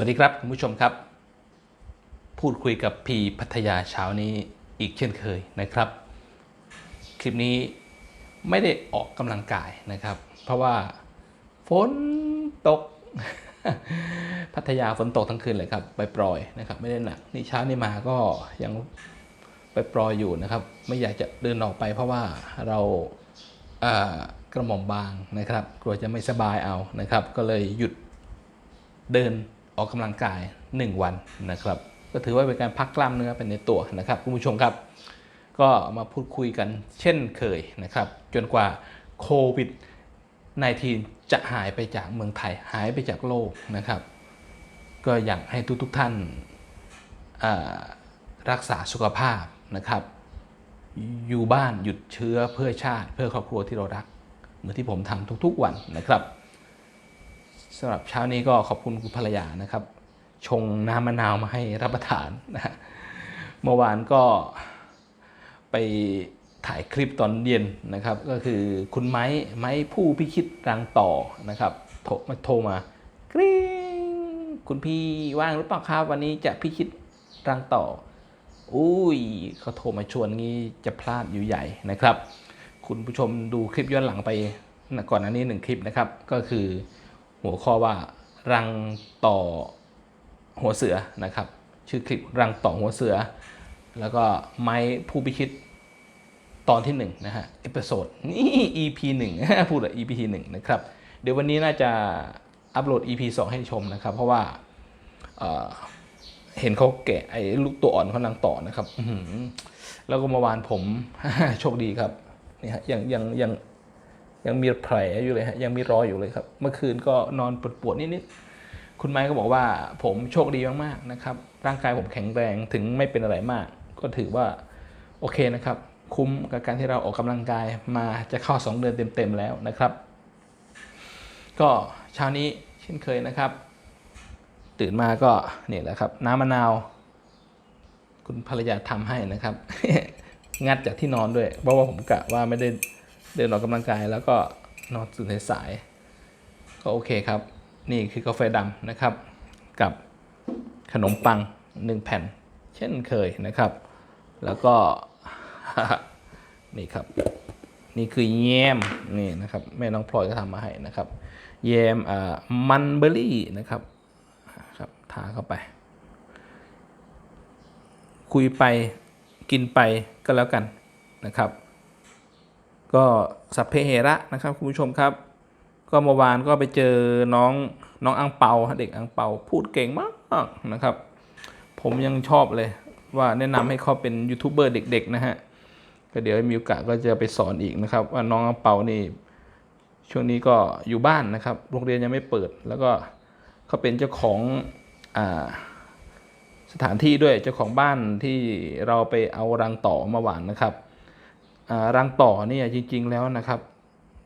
วัสดีครับ คุณผู้ชมครับ พูดคุยกับพีพัทยาเช้านี้อีกเช่นเคยนะครับ คลิปนี้ไม่ได้ออกกำลังกายนะครับ เพราะว่าฝนตก พัทยาฝนตกทั้งคืนเลยครับไปปล่อยนะครับไม่ได้หนักนี่เช้านี้มาก็ยังไปปล่อยอยู่นะครับ ไม่อยากจะเดินออกไป เพราะว่าเราเกระหม่อมบางนะครับ กลัวจะไม่สบายเอานะครับ ก็เลยหยุดเดิน ออกกำลังกาย 1 วันนะครับ ก็ถือว่าเป็นการพักกล้ามเนื้อเป็นในตัวนะครับคุณผู้ชมครับ ก็มาพูดคุยกันเช่นเคยนะครับ จนกว่าโควิด -19 จะหายไปจากเมืองไทยหายไปจากโลกนะครับ ก็อยากให้ทุกๆท่านรักษาสุขภาพนะครับ อยู่บ้านหยุดเชื้อเพื่อชาติ เพื่อครอบครัวที่เรารัก เหมือนที่ผมทำทุกๆวันนะครับ สำหรับเช้านี้ก็ขอบคุณคุณภรรยานะครับ ชงน้ำมะนาวมาให้รับประทานนะเมื่อวานก็ไปถ่ายคลิปตอนเย็นนะครับ ก็คือคุณไม้ไม้ผู้พิชิตรังต่อนะครับโทรมาโทรมากริ๊งคุณพี่ว่างหรือเปล่าครับวันนี้จะพิชิตรังต่ออุ้ยเขาโทรมาชวนงี้จะพลาดอยู่ใหญ่นะครับ คุณผู้ชมดูคลิปย้อนหลังไปก่อนหน้านี้หนึ่งคลิปนะครับ ก็คือ หัวข้อว่ารังต่อหัวเสือนะครับ ชื่อคลิปรังต่อหัวเสือ แล้วก็ไม้ผู้พิชิตตอนที่1นงนะฮะเอพิโซดนี่ EP 1 พูดอะ EP 1นะครับ เดี๋ยววันนี้น่าจะอัปโหลด EP 2 ให้ชมนะครับ เพราะว่าเเห็นเขาแกะไอ้ลูกตัวอ่อนเขานางต่อนะครับแล้วก็เมื่อวานผมโชคดีครับนี่ฮะยังยังยัง ยังมีแผลอยู่เลยฮะยังมีรอยอยู่เลยครับ เมื่อคืนก็นอนปวดๆนิดๆคุณไม้ก็บอกว่าผมโชคดีมากๆนะครับ ร่างกายผมแข็งแรงถึงไม่เป็นอะไรมาก ก็ถือว่าโอเคนะครับ คุ้มกับการที่เราออกกำลังกายมาจะเข้า 2 เดือนเต็มๆแล้วนะครับ ก็เช้านี้เช่นเคยนะครับ ตื่นมาก็นี่แหละครับ น้ำมะนาว คุณภรรยาทำให้นะครับ งัดจากที่นอนด้วย เพราะว่าผมกะว่าไม่ได้ เดินออกกำลังกายแล้วก็นอนตื่นสายก็โอเคครับ นี่คือกาแฟดำนะครับ กับขนมปังหนึ่งแผ่น เช่นเคยนะครับ แล้วก็นี่ครับนี่คือแยมนี่นะครับแม่น้องพลอยก็ทำมาให้นะครับแยมอ่ามันเบอร์รี่นะครับครับทาเข้าไป คุยไปกินไปก็แล้วกันนะครับ ก็สัพเพเหระนะครับคุณผู้ชมครับ ก็เมื่อวานก็ไปเจอน้องน้องอังเปาฮะเด็กอังเปาพูดเก่งมากนะครับ ผมยังชอบเลยว่าแนะนำให้เขาเป็นยูทูบเบอร์เด็กๆนะฮะก็เดี๋ยวมีโอกาสก็จะไปสอนอีกนะครับ ว่าน้องอังเปานี่ช่วงนี้ก็อยู่บ้านนะครับโรงเรียนยังไม่เปิด แล้วก็เขาเป็นเจ้าของอ่าสถานที่ด้วยเจ้าของบ้านที่เราไปเอารังต่อเมาหวานนะครับ รังต่อเนี่ยจริง ๆ แล้วนะครับ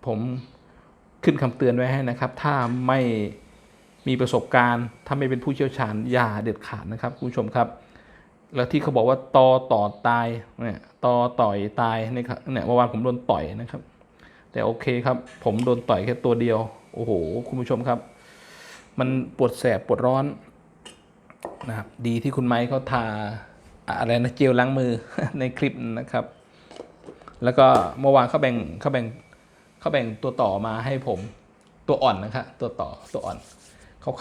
ผมขึ้นคำเตือนไว้ให้นะครับ ถ้าไม่มีประสบการณ์ ถ้าไม่เป็นผู้เชี่ยวชาญอย่าเด็ดขาดนะครับคุณผู้ชมครับ แล้วที่เขาบอกว่าตอต่อตายเนี่ยตอต่อยตายเนี่ยครับเนี่ยเมื่อวานผมโดนต่อยนะครับ แต่โอเคครับ ผมโดนต่อยแค่ตัวเดียวโอ้โหคุณผู้ชมครับ มันปวดแสบปวดร้อนนะครับดีที่คุณไม้เขาทาอะไรนะเจลล้างมือในคลิปนะครับ แล้วก็เมื่อวานเขาแบ่งเขาแบ่งเขาแบ่งตัวต่อมาให้ผมตัวอ่อนนะครับตัวต่อตัวอ่อน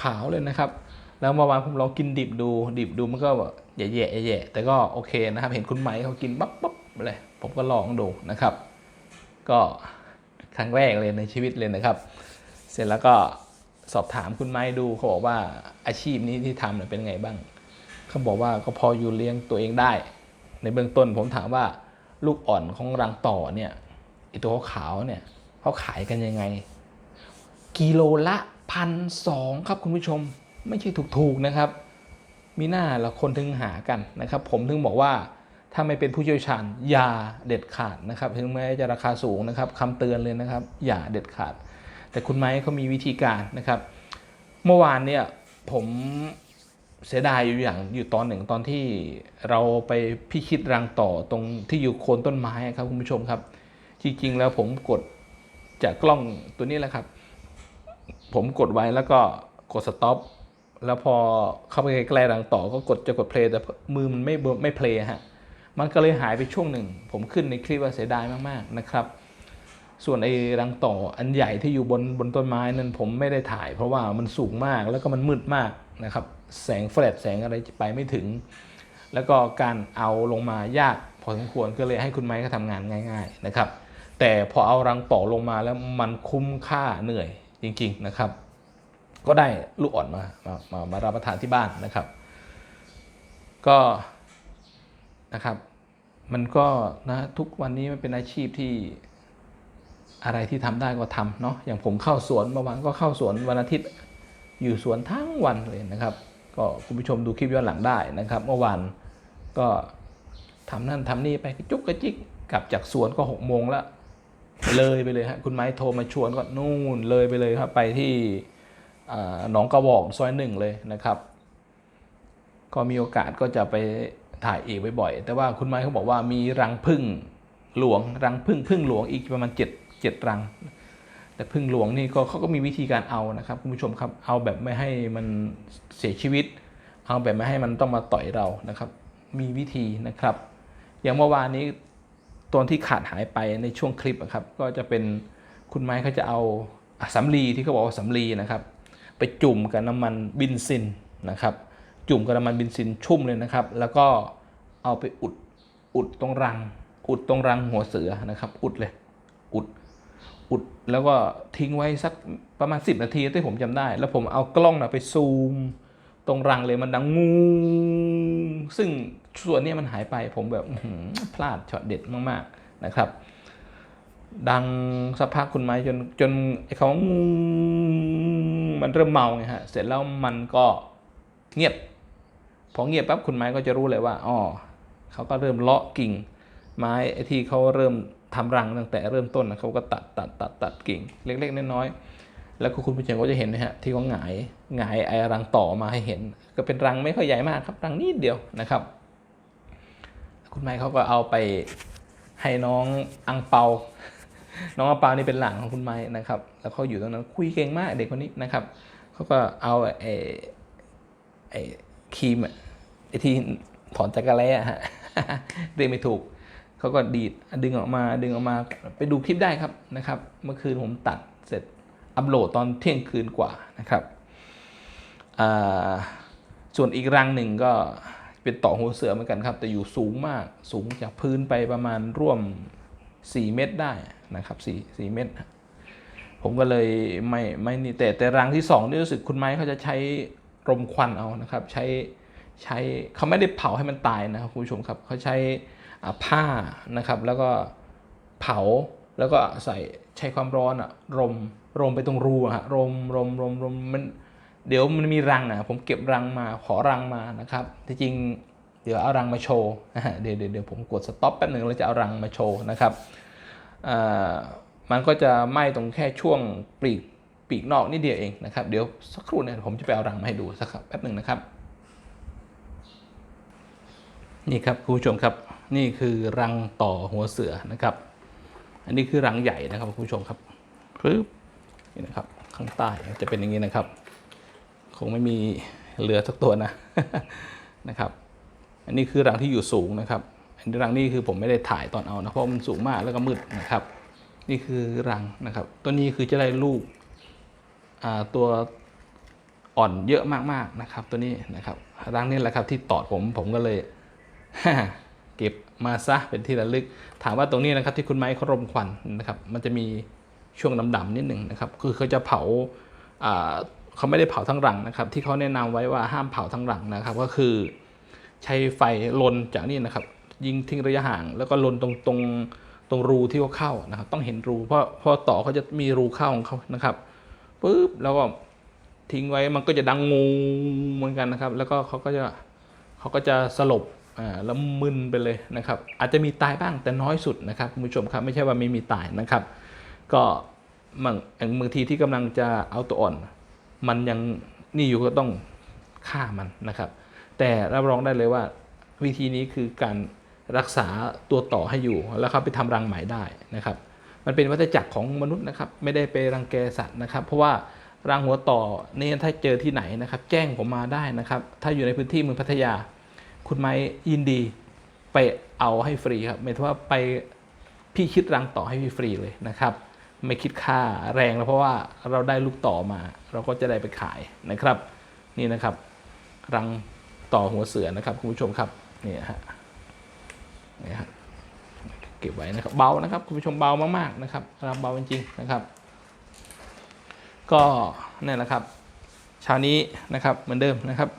ขาวๆเลยนะครับ แล้วเมื่อวานผมลองกินดิบดูดิบดูมันก็แบบแย่ๆแย่ๆแต่ก็โอเคนะครับ เห็นคุณไหมเขากินปั๊บปั๊บเลยผมก็ลองดูนะครับ ก็ครั้งแรกเลยในชีวิตเลยนะครับ เสร็จแล้วก็สอบถามคุณไม้ดูเขาบอกว่าอาชีพนี้ที่ทำเนี่ยเป็นไงบ้างเขาบอกว่าก็พออยู่เลี้ยงตัวเองได้ ในเบื้องต้นผมถามว่า ลูกอ่อนของรังต่อเนี่ยไอตัวขาวเนี่ยเขาขายกันยังไง กิโลละพันสองครับคุณผู้ชมไม่ใช่ถูกๆนะครับ มีหน้าละคนถึงหากันนะครับ ผมถึงบอกว่าถ้าไม่เป็นผู้เชี่ยวชาญอย่าเด็ดขาดนะครับถึงแม้จะราคาสูงนะครับคำเตือนเลยนะครับ อย่าเด็ดขาด แต่คุณไม้เขามีวิธีการนะครับ เมื่อวานเนี่ยผม เสียดายอยู่อย่างอยู่ตอนหนึ่งตอนที่เราไปพิชิตรังต่อตรงที่อยู่โคนต้นไม้ครับคุณผู้ชมครับ จริง ๆ แล้วผมกดจากกล้องตัวนี้แหละครับ ผมกดไว้แล้วก็กดสต็อปแล้วพอเข้าไปใกล้ๆรังต่อก็กดจะกดเพลย์แต่มือมันไม่ไม่เพลย์ฮะมันก็เลยหายไปช่วงหนึ่ง ผมขึ้นในคลิปว่าเสียดายมากๆนะครับ ส่วนไอ้รังต่ออันใหญ่ที่อยู่บนบนต้นไม้นั้นผมไม่ได้ถ่าย เพราะว่ามันสูงมากแล้วก็มันมืดมากนะครับ แสงแฟลชแสงอะไรไปไม่ถึง แล้วก็การเอาลงมายากพอสมควรก็เลยให้คุณไม้เขาทำงานง่าย ๆนะครับ แต่พอเอารังต่อลงมาแล้วมันคุ้มค่าเหนื่อยจริง ๆนะครับ ก็ได้ลูกอ่อนมามามามารับประทานที่บ้านนะครับ ก็นะครับ มันก็นะทุกวันนี้มันเป็นอาชีพที่อะไรที่ทำได้ก็ทำเนาะอย่างผมเข้าสวนเมื่อวานก็เข้าสวนวันอาทิตย์อยู่สวนทั้งวันเลยนะครับ ก็คุณผู้ชมดูคลิปย้อนหลังได้นะครับ เมื่อวานก็ทำนั่นทำนี่ไปกระจุกกระจิกกลับจากสวนก็หกโมงแล้วเลยไปเลยฮะคุณไม้โทรมาชวนก็นู่นเลยไปเลยครับไปที่หนองกระบอกซอยหนึ่งเลยนะครับ ก็มีโอกาสก็จะไปถ่ายเอกบ่อยๆแต่ว่าคุณไม้เขาบอกว่ามีรังพึ่งหลวงรังพึ่งพึ่งหลวงอีกประมาณเจ็ดเจ็ดรัง แต่พึ่งหลวงนี่ก็เขาก็มีวิธีการเอานะครับคุณผู้ชมครับเอาแบบไม่ให้มันเสียชีวิต เอาแบบไม่ให้มันต้องมาต่อยเรานะครับ มีวิธีนะครับ อย่างเมื่อวานนี้ตอนที่ขาดหายไปในช่วงคลิปครับก็จะเป็นคุณไม้เขาจะเอาสำลีที่เขาบอกว่าสำลีนะครับ ไปจุ่มกับน้ำมันบินซินนะครับ จุ่มกับน้ำมันบินซินชุ่มเลยนะครับ แล้วก็เอาไปอุดอุดตรงรัง อุดตรงรังหัวเสือนะครับ อุดเลย อุด อุดแล้วก็ทิ้งไว้สักประมาณ 10 นาทีที่ผมจำได้ แล้วผมเอากล้องนะไปซูม ตรงรังเลยมันดังงูซึ่งส่วนนี้มันหายไปผมแบบพลาดช็อตเด็ดมากๆนะครับ ดังสักพักคุณไม้จนจนไอ้คำว่างูมันเริ่มเมาไงฮะเสร็จแล้วมันก็เงียบพอเงียบปั๊บคุณไม้ก็จะรู้เลยว่าอ๋อเขาก็เริ่มเลาะกิ่ง ไม้ไอ้ที่เขาเริ่ม ทำรังตั้งแต่เริ่มต้นนะเขาก็ตัดตัดตัดตัดกิ่ง เล็ก ๆ น้อยๆแล้วก็คุณผู้ชมก็จะเห็นนะฮะที่เขาหงายหงายไอ้รังต่อมาให้เห็น ก็เป็นรังไม่ค่อยใหญ่มากครับรังนิดเดียวนะครับ คุณไม้เขาก็เอาไปให้น้องอังเปา น้องอังเปานี่เป็นหลานของคุณไม้นะครับ แล้วเขาอยู่ตรงนั้นคุยเก่งมากเด็กคนนี้นะครับเขาก็เอาไอ้ไอ้ครีมไอ้ที่ถอนจักรแล้อะฮะเรียกไม่ถูก เขาก็ดีดดึงออกมาดึงออกมาไปดูคลิปได้ครับนะครับ เมื่อคืนผมตัดเสร็จอัปโหลดตอนเที่ยงคืนกว่านะครับส่วนอีกรังหนึ่งก็เป็นต่อหัวเสือเหมือนกันครับ แต่อยู่สูงมากสูงจากพื้นไปประมาณร่วม 4 เมตรได้นะครับ4 4เมตร ผมก็เลยไม่ไม่นี่แต่แต่รังที่สองนี่รู้สึกคุณไม้เขาจะใช้รมควันเอานะครับ ใช้ใช้เขาไม่ได้เผาให้มันตายนะครับคุณผู้ชมครับเขาใช้ ผ้านะครับแล้วก็เผาแล้วก็ใส่ใช้ความร้อนอะรมรมไปตรงรูอะฮะรมรมรมรมมันเดี๋ยวมันมีรังอะผมเก็บรังมาขอรังมานะครับที่จริงเดี๋ยวเอารังมาโชว์เดี๋ยวเดี๋ยวผมกดสต็อปแป๊บหนึ่งแล้วจะเอารังมาโชว์นะครับอ่ามันก็จะไหม้ตรงแค่ช่วงปีกปีกนอกนิดเดียวเองนะครับเดี๋ยวสักครู่เนี่ยผมจะไปเอารังมาให้ดูสักแป๊บหนึ่งนะครับ นี่ครับคุณผู้ชมครับ นี่คือรังต่อหัวเสือนะครับ อันนี้คือรังใหญ่นะครับคุณผู้ชมครับปึ๊บนี่นะครับ ข้างใต้จะเป็นอย่างนี้นะครับ คงไม่มีเหลือสักตัวนะนะครับ อันนี้คือรังที่อยู่สูงนะครับอันนี้รังนี้คือผมไม่ได้ถ่ายตอนเอานะเพราะมันสูงมากแล้วก็มืดนะครับ นี่คือรังนะครับ ตัวนี้คือจะได้ลูกอ่าตัวอ่อนเยอะมากๆนะครับ ตัวนี้นะครับรังนี้แหละครับที่ตอดผมผมก็เลย เก็บมาซะเป็นที่ระลึก ถามว่าตรงนี้นะครับที่คุณไม้เขารมควันนะครับ มันจะมีช่วงดำๆนิดหนึ่งนะครับ คือเขาจะเผาเขาไม่ได้เผาทั้งรังนะครับ ที่เขาแนะนำไว้ว่าห้ามเผาทั้งรังนะครับ ก็คือใช้ไฟลนจากนี่นะครับ ยิงทิ้งระยะห่าง แล้วก็ลนตรงตรงตรงรูที่เขาเข้านะครับ ต้องเห็นรูเพราะพราะต่อเขาจะมีรูเข้าของเขานะครับปุ๊บแล้วก็ทิ้งไว้มันก็จะดังงูเหมือนกันนะครับ แล้วก็เขาก็จะเขาก็จะสลบ ล้วมึนไปเลยนะครับ อาจจะมีตายบ้างแต่น้อยสุดนะครับคุณผู้ชมครับไม่ใช่ว่าไม่มีตายนะครับ ก็บางบางทีที่กำลังจะเอาตัวอ่อน มันยังนี่อยู่ก็ต้องฆ่ามันนะครับ แต่รับรองได้เลยว่าวิธีนี้คือการรักษาตัวต่อให้อยู่ แล้วเขาไปทำรังใหม่ได้นะครับ มันเป็นวัฏจักรของมนุษย์นะครับ ไม่ได้ไปรังแกสัตว์นะครับ เพราะว่ารังหัวต่อนี่ถ้าเจอที่ไหนนะครับ แจ้งผมมาได้นะครับ ถ้าอยู่ในพื้นที่เมืองพัทยา คุณไม้ยินดีไปเอาให้ฟรีครับไม่ถึงว่าไปพี่คิดรังต่อให้ฟรีเลยนะครับ ไม่คิดค่าแรงแล้วเพราะว่าเราได้ลูกต่อมา เราก็จะได้ไปขายนะครับ นี่นะครับ รังต่อหัวเสือนะครับคุณผู้ชมครับนี่ฮะนี่ฮะเก็บไว้นะครับเบานะครับคุณผู้ชมเบามากๆนะครับรับเบาจริงๆนะครับ ก็นี่แหละครับเช้านี้นะครับเหมือนเดิมนะครับ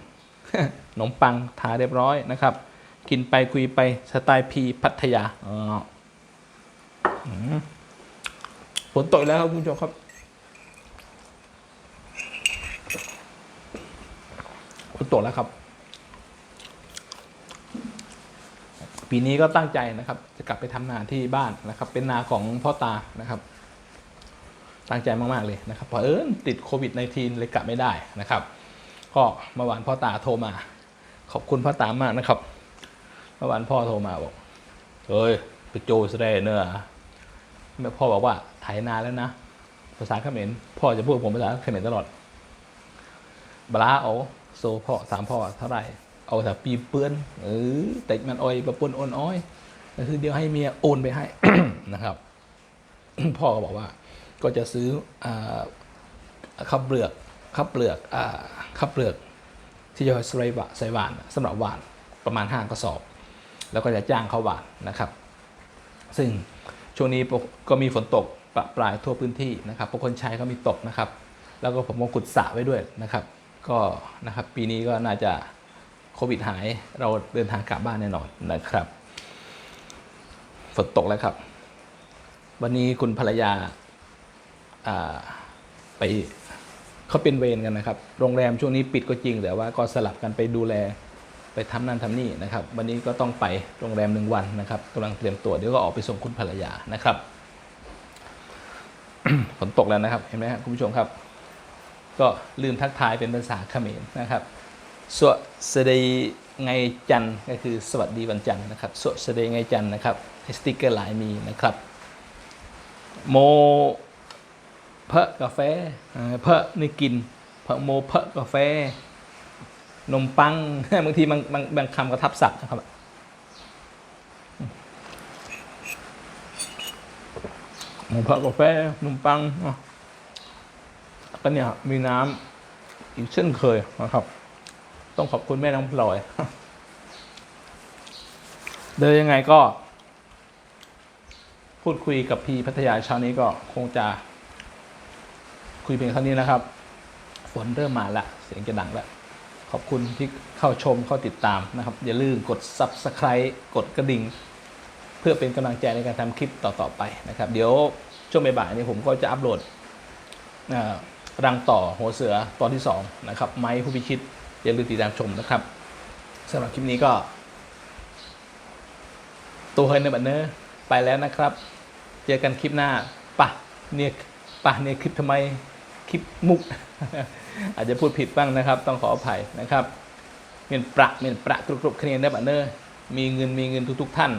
ขนมปังทาเรียบร้อยนะครับ กินไปคุยไปสไตล์พีพัทยาฝนตกอีกแล้วครับคุณผู้ชมครับ ฝนตกแล้วครับ ปีนี้ก็ตั้งใจนะครับ จะกลับไปทำนาที่บ้านนะครับ เป็นนาของพ่อตานะครับตั้งใจมาก ๆ เลยนะครับเพราะเอิญติดโควิด -19 เลยกลับไม่ได้นะครับ ก็เมื่อวานพ่อตาโทรมา ขอบคุณพ่อตามมากนะครับเมื่อวานพ่อโทรมาบอกเฮ้ยไปโจสเดเนอร์แม่พ่อบอกว่าไถนาแล้วนะ ภาษาเขมรพ่อจะพูดผมภาษาเขมรตลอดบลาเอาโซพ่อสามพ่อเท่าไหร่เอาแต่ปีเปื้อนเออแต่มันอ้อยปะปนโอนอ้อยก็คือเดี๋ยวให้เมียโอนไปให้นะครับ พ่อก็บอกว่า ก็จะซื้ออข้าวเปลือกข้าวเปลือกอข้าวเปลือก ที่จะใส่หวานใส่หวานสำหรับหวานประมาณ5กระสอบ แล้วก็จะจ้างเขาหวานนะครับ ซึ่งช่วงนี้ก็มีฝนตกปะปรายทั่วพื้นที่นะครับพวกคนใช้ก็มีตกนะครับ แล้วก็ผมก็ขุดสระไว้ด้วยนะครับ ก็นะครับปีนี้ก็น่าจะโควิดหายเราเดินทางกลับบ้านแน่นอนนะครับ ฝนตกแล้วครับ วันนี้คุณภรรยาาไป เขาเป็นเวรกันนะครับ โรงแรมช่วงนี้ปิดก็จริง แต่ว่าก็สลับกันไปดูแลไปทำนั่นทำนี่นะครับ วันนี้ก็ต้องไปโรงแรมหนึ่งวันนะครับกำลังเตรียมตัวเดี๋ยวก็ออกไปส่งคุณภรรยานะครับฝนตกแล้วนะครับเห็นไหมครับคุณผู้ชมครับ ก็ลืมทักทายเป็นภาษาเขมรนะครับสวสดีไงจันก็คือสวัสดีวันจันทร์นะครับสวสดีไงจันนะครับสติกเกอร์หลายมีนะครับโม เพะกาแฟเพะนี่กินเพะโมเพะกาแฟ นมปังบางทีบางบางบางคำก็ทับศัพท์นะครับหมูผัดกาแฟนมปังก็เนี่ยมีน้ำอีกเช่นเคยนะครับ ต้องขอบคุณแม่น้องพลอย เดินยังไงก็ พูดคุยกับพีพัทยาเช้านี้ก็คงจะ คุยเพียงเท่านี้นะครับ ฝนเริ่มมาละเสียงจะดังแล้วขอบคุณที่เข้าชมเข้าติดตามนะครับ อย่าลืมกด Subscribe กดกระดิ่ง เพื่อเป็นกำลังใจในการทำคลิปต่อ ๆ ไปนะครับ เดี๋ยวช่วงบ่ายๆนี้ผมก็จะอัปโหลดรังต่อหัวเสือตอนที่ 2 นะครับ ไม้ผู้พิชิต อย่าลืมติดตามชมนะครับสำหรับคลิปนี้ก็ ตัวเฮยในบันเนอร์ไปแล้วนะครับ เจอกันคลิปหน้าปะเนี่ยปะเนี่ยคลิปทำไม คลิปมุก อาจจะพูดผิดบ้างนะครับ ต้องขออภัยนะครับเมียนประเมียนประกรุบๆคะแนนได้บัตเนอร์มีเงินมีเงินทุก ๆ ท่าน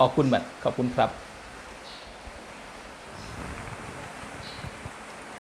ออกคุณบัตรขอบคุณครับ